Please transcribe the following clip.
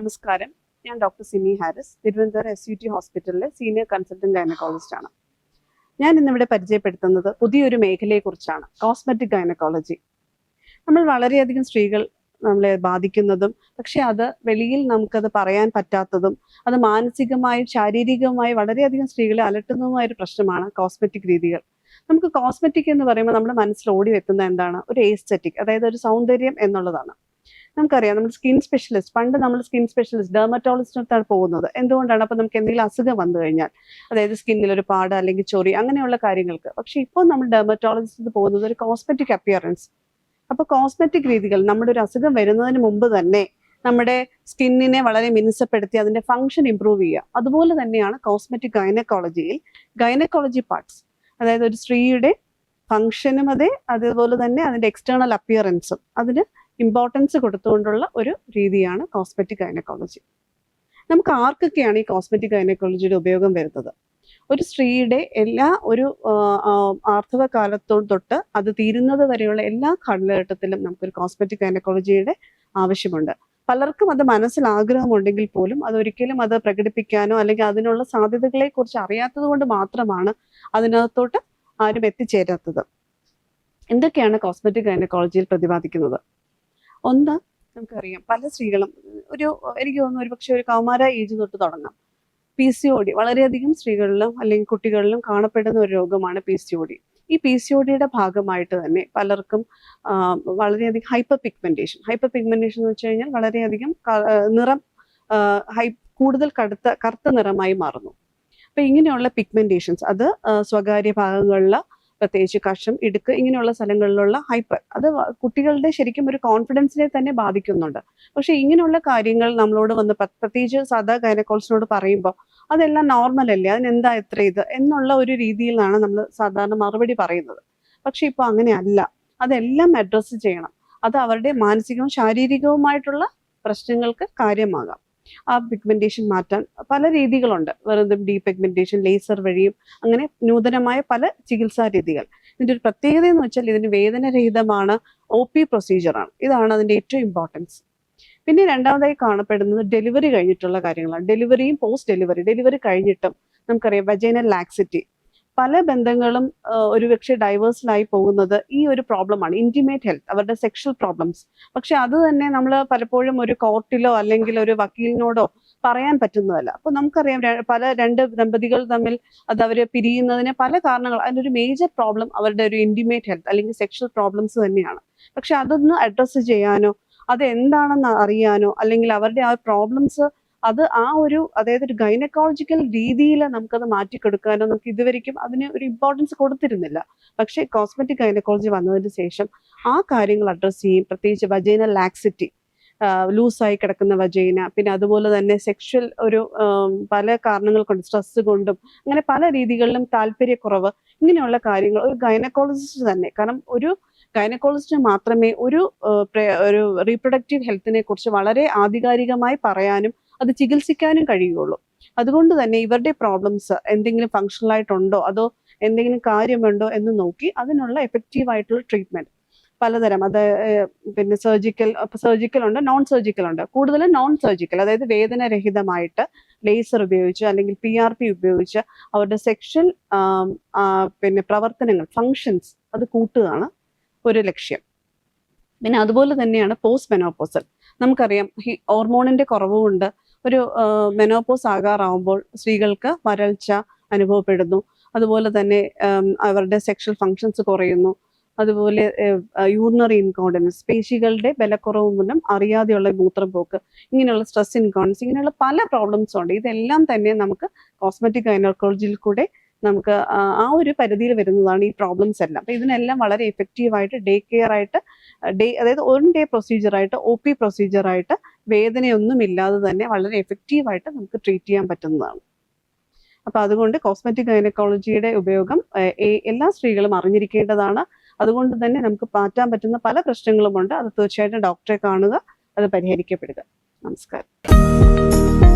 നമസ്കാരം. ഞാൻ doctor Simi Haris Thiruvananthapuram S U T ഹോസ്പിറ്റലിലെ സീനിയർ കൺസൾട്ടന്റ് ഗൈനക്കോളജിസ്റ്റ് ആണ്. ഞാൻ ഇന്നിവിടെ പരിചയപ്പെടുത്തുന്നത് പുതിയൊരു മേഖലയെക്കുറിച്ചാണ് കോസ്മെറ്റിക് ഗൈനക്കോളജി. നമ്മൾ വളരെയധികം സ്ത്രീകൾ നമ്മളെ ബാധിക്കുന്നതും പക്ഷെ അത് വെളിയിൽ നമുക്കത് പറയാൻ പറ്റാത്തതും അത് മാനസികമായും ശാരീരികമായും വളരെയധികം സ്ത്രീകളെ അലട്ടുന്നതുമായ ഒരു പ്രശ്നമാണ് കോസ്മെറ്റിക് രീതികൾ. നമുക്ക് കോസ്മെറ്റിക് എന്ന് പറയുമ്പോൾ നമ്മുടെ മനസ്സിൽ ഓടി വെക്കുന്ന എന്താണ്? ഒരു ഏസ്തെറ്റിക് അതായത് ഒരു സൗന്ദര്യം എന്നുള്ളതാണ്. നമുക്കറിയാം നമ്മൾ സ്കിൻ സ്പെഷ്യലിസ്റ്റ് പണ്ട് നമ്മൾ സ്കിൻ സ്പെഷ്യലിസ്റ്റ് ഡെർമറ്റോളജിസ്റ്റിനടുത്താണ് പോകുന്നത്. എന്തുകൊണ്ടാണ്? അപ്പൊ നമുക്ക് എന്തെങ്കിലും അസുഖം വന്നു കഴിഞ്ഞാൽ അതായത് സ്കിന്നിൽ ഒരു പാട് അല്ലെങ്കിൽ ചൊറി അങ്ങനെയുള്ള കാര്യങ്ങൾക്ക്. പക്ഷെ ഇപ്പോൾ നമ്മൾ ഡെർമറ്റോളജിസ്റ്റ് പോകുന്നത് ഒരു കോസ്മെറ്റിക് അപ്പിയറൻസ് അപ്പൊ കോസ്മെറ്റിക് രീതികൾ നമ്മുടെ ഒരു അസുഖം വരുന്നതിന് മുമ്പ് തന്നെ നമ്മുടെ സ്കിന്നിനെ വളരെ മിനുസപ്പെടുത്തി അതിന്റെ ഫങ്ഷൻ ഇംപ്രൂവ് ചെയ്യുക. അതുപോലെ തന്നെയാണ് കോസ്മെറ്റിക് ഗൈനക്കോളജിയിൽ ഗൈനക്കോളജി പാർട്സ് അതായത് ഒരു സ്ത്രീയുടെ ഫങ്ഷനും അതെ അതുപോലെ തന്നെ അതിന്റെ എക്സ്റ്റേണൽ അപ്പിയറൻസും അതിന് ഇമ്പോർട്ടൻസ് കൊടുത്തുകൊണ്ടുള്ള ഒരു രീതിയാണ് കോസ്മെറ്റിക് ഗൈനക്കോളജി നമുക്ക് ആർക്കൊക്കെയാണ് ഈ കോസ്മെറ്റിക് ഗൈനക്കോളജിയുടെ ഉപയോഗം വരുന്നത്? ഒരു സ്ത്രീയുടെ എല്ലാ ഒരു ആർത്തവ കാലത്തോട് തൊട്ട് അത് തീരുന്നത് വരെയുള്ള എല്ലാ കാലഘട്ടത്തിലും നമുക്കൊരു കോസ്മെറ്റിക് ഗൈനക്കോളജിയുടെ ആവശ്യമുണ്ട്. പലർക്കും അത് മനസ്സിൽ ആഗ്രഹമുണ്ടെങ്കിൽ പോലും അതൊരിക്കലും അത് പ്രകടിപ്പിക്കാനോ അല്ലെങ്കിൽ അതിനുള്ള സാധ്യതകളെ കുറിച്ച് അറിയാത്തത് കൊണ്ട് മാത്രമാണ് അതിനകത്തോട്ട് ആരും എത്തിച്ചേരാത്തത്. എന്തൊക്കെയാണ് കോസ്മെറ്റിക് ഗൈനക്കോളജിയിൽ പ്രതിപാദിക്കുന്നത്? ഒന്ന് നമുക്കറിയാം. പല സ്ത്രീകളും ഒരു എനിക്ക് തോന്നുന്നു ഒരു പക്ഷെ ഒരു കൗമാര ഏജ് തൊട്ട് തുടങ്ങാം. പി സി ഒ ഡി വളരെയധികം സ്ത്രീകളിലും അല്ലെങ്കിൽ കുട്ടികളിലും കാണപ്പെടുന്ന ഒരു രോഗമാണ് പി സി ഒ ഡി ഈ പി സി ഒ ഡിയുടെ ഭാഗമായിട്ട് തന്നെ പലർക്കും വളരെയധികം ഹൈപ്പർ പിഗ്മെന്റേഷൻ ഹൈപ്പർ പിഗ്മെന്റേഷൻ എന്ന് വെച്ച് കഴിഞ്ഞാൽ വളരെയധികം നിറം ഹൈ കൂടുതൽ കടുത്ത കറുത്ത നിറമായി മാറുന്നു. അപ്പൊ ഇങ്ങനെയുള്ള പിഗ്മെന്റേഷൻസ് അത് സ്വകാര്യ ഭാഗങ്ങളിൽ പ്രത്യേകിച്ച് കഷം ഇടുക്ക് ഇങ്ങനെയുള്ള സ്ഥലങ്ങളിലുള്ള ഹൈപ്പർ അത് കുട്ടികളുടെ ശരിക്കും ഒരു കോൺഫിഡൻസിനെ തന്നെ ബാധിക്കുന്നുണ്ട്. പക്ഷെ ഇങ്ങനെയുള്ള കാര്യങ്ങൾ നമ്മളോട് വന്ന് പ്ര- പ്രത്യേകിച്ച് സാധാ ഗൈനക്കോൾസിനോട് പറയുമ്പോൾ അതെല്ലാം നോർമൽ അല്ലേ? അതിനെന്താ എത്ര ഇത്? എന്നുള്ള ഒരു രീതിയിലാണ് നമ്മൾ സാധാരണ മറുപടി പറയുന്നത്. പക്ഷെ ഇപ്പൊ അങ്ങനെയല്ല അതെല്ലാം അഡ്രസ്സ് ചെയ്യണം. അത് അവരുടെ മാനസികവും ശാരീരികവുമായിട്ടുള്ള പ്രശ്നങ്ങൾക്ക് കാര്യമാകാം. ആ പിഗ്മെന്റേഷൻ മാറ്റാൻ പല രീതികളുണ്ട്. വെറുതെ ഡീ പിഗ്മെന്റേഷൻ ലേസർ വഴിയും അങ്ങനെ നൂതനമായ പല ചികിത്സാ രീതികൾ. ഇതിന്റെ ഒരു പ്രത്യേകത എന്ന് വെച്ചാൽ ഇതിന് വേദനരഹിതമാണ് ഒ പി പ്രൊസീജിയറാണ് ഇതാണ് അതിന്റെ ഏറ്റവും ഇമ്പോർട്ടൻസ് പിന്നെ രണ്ടാമതായി കാണപ്പെടുന്നത് ഡെലിവറി കഴിഞ്ഞിട്ടുള്ള കാര്യങ്ങളാണ്. ഡെലിവറിയും പോസ്റ്റ് ഡെലിവറി ഡെലിവറി കഴിഞ്ഞിട്ടും നമുക്കറിയാം വജൈനൽ ലാക്സിറ്റി പല ബന്ധങ്ങളും ഒരുപക്ഷെ ഡൈവേഴ്സിലായി പോകുന്നത് ഈ ഒരു പ്രോബ്ലമാണ് ഇന്റിമേറ്റ് ഹെൽത്ത് അവരുടെ സെക്ഷൽ പ്രോബ്ലംസ് പക്ഷെ അത് തന്നെ നമ്മൾ പലപ്പോഴും ഒരു കോർട്ടിലോ അല്ലെങ്കിൽ ഒരു വക്കീലിനോടോ പറയാൻ പറ്റുന്നതല്ല. അപ്പൊ നമുക്കറിയാം പല രണ്ട് ദമ്പതികൾ തമ്മിൽ അത് അവരെ പിരിയുന്നതിന് പല കാരണങ്ങൾ അതിനൊരു മേജർ പ്രോബ്ലം അവരുടെ ഒരു ഇന്റിമേറ്റ് ഹെൽത്ത് അല്ലെങ്കിൽ സെക്ഷൽ പ്രോബ്ലംസ് തന്നെയാണ്. പക്ഷെ അതൊന്ന് അഡ്രസ്സ് ചെയ്യാനോ അത് എന്താണെന്ന് അറിയാനോ അല്ലെങ്കിൽ അവരുടെ ആ പ്രോബ്ലംസ് അത് ആ ഒരു അതായത് ഒരു ഗൈനക്കോളജിക്കൽ രീതിയിൽ നമുക്കത് മാറ്റിക്കൊടുക്കാനോ നമുക്ക് ഇതുവരെയ്ക്കും അതിന് ഒരു ഇമ്പോർട്ടൻസ് കൊടുത്തിരുന്നില്ല. പക്ഷേ കോസ്മെറ്റിക് ഗൈനക്കോളജി വന്നതിന് ശേഷം ആ കാര്യങ്ങൾ അഡ്രസ്സ് ചെയ്യും. പ്രത്യേകിച്ച് വജൈന ലാക്സിറ്റി ലൂസായി കിടക്കുന്ന വജൈന പിന്നെ അതുപോലെ തന്നെ സെക്ഷൽ ഒരു പല കാരണങ്ങൾ കൊണ്ട് സ്ട്രെസ് കൊണ്ടും അങ്ങനെ പല രീതികളിലും താല്പര്യക്കുറവ് ഇങ്ങനെയുള്ള കാര്യങ്ങൾ ഒരു ഗൈനക്കോളജിസ്റ്റ് തന്നെ. കാരണം ഒരു ഗൈനക്കോളജിസ്റ്റ് മാത്രമേ ഒരു ഒരു റീപ്രൊഡക്റ്റീവ് ഹെൽത്തിനെ കുറിച്ച് വളരെ ആധികാരികമായി പറയാനും അത് ചികിത്സിക്കാനും കഴിയുള്ളൂ അതുകൊണ്ട് തന്നെ ഇവരുടെ പ്രോബ്ലംസ് എന്തെങ്കിലും ഫങ്ഷണൽ ആയിട്ടുണ്ടോ? അതോ എന്തെങ്കിലും കാര്യമുണ്ടോ എന്ന് നോക്കി അതിനുള്ള എഫക്റ്റീവ് ആയിട്ടുള്ള ട്രീറ്റ്മെന്റ് പലതരം. അത് പിന്നെ സർജിക്കൽ സർജിക്കൽ ഉണ്ട് നോൺ സർജിക്കൽ ഉണ്ട്. കൂടുതലും നോൺ സർജിക്കൽ അതായത് വേദനരഹിതമായിട്ട് ലേസർ ഉപയോഗിച്ച് അല്ലെങ്കിൽ പി ആർ പി ഉപയോഗിച്ച് അവരുടെ സെക്ഷൽ പിന്നെ പ്രവർത്തനങ്ങൾ ഫങ്ഷൻസ് അത് കൂട്ടുകയാണ് ഒരു ലക്ഷ്യം. പിന്നെ അതുപോലെ തന്നെയാണ് പോസ്റ്റ് മെനോപോസൽ നമുക്കറിയാം ഹോർമോണിന്റെ കുറവുകൊണ്ട് ഒരു മെനോപോസ് ആകാറാവുമ്പോൾ സ്ത്രീകൾക്ക് വരൾച്ച അനുഭവപ്പെടുന്നു. അതുപോലെ തന്നെ അവരുടെ സെക്ഷൽ ഫങ്ഷൻസ് കുറയുന്നു. അതുപോലെ യൂറിനറി ഇൻകോണ്ടൻസ് പേശികളുടെ ബലക്കുറവ് മൂലം അറിയാതെയുള്ള മൂത്രപ്പോക്ക് ഇങ്ങനെയുള്ള സ്ട്രെസ് ഇൻകോണ്ടൻസ് ഇങ്ങനെയുള്ള പല പ്രോബ്ലംസും ഉണ്ട്. ഇതെല്ലാം തന്നെ നമുക്ക് കോസ്മെറ്റിക് ഗൈനക്കോളജിയിൽ കൂടെ നമുക്ക് ആ ഒരു പരിധിയിൽ വരുന്നതാണ് ഈ പ്രോബ്ലംസ് എല്ലാം. അപ്പൊ ഇതിനെല്ലാം വളരെ എഫക്റ്റീവായിട്ട് ഡേ കെയർ ആയിട്ട് ഡേ അതായത് ഒരു ഡേ പ്രൊസീജിയർ ആയിട്ട് ഒ പി പ്രൊസീജിയർ ആയിട്ട് വേദനയൊന്നും ഇല്ലാതെ തന്നെ വളരെ എഫക്റ്റീവായിട്ട് നമുക്ക് ട്രീറ്റ് ചെയ്യാൻ പറ്റുന്നതാണ്. അപ്പൊ അതുകൊണ്ട് കോസ്മെറ്റിക് ഗൈനക്കോളജിയുടെ ഉപയോഗം എല്ലാ സ്ത്രീകളും അറിഞ്ഞിരിക്കേണ്ടതാണ്. അതുകൊണ്ട് തന്നെ നമുക്ക് മാറ്റാൻ പറ്റുന്ന പല പ്രശ്നങ്ങളുമുണ്ട്. അത് തീർച്ചയായിട്ടും ഡോക്ടറെ കാണുക അത് പരിഹരിക്കപ്പെടുക. നമസ്കാരം.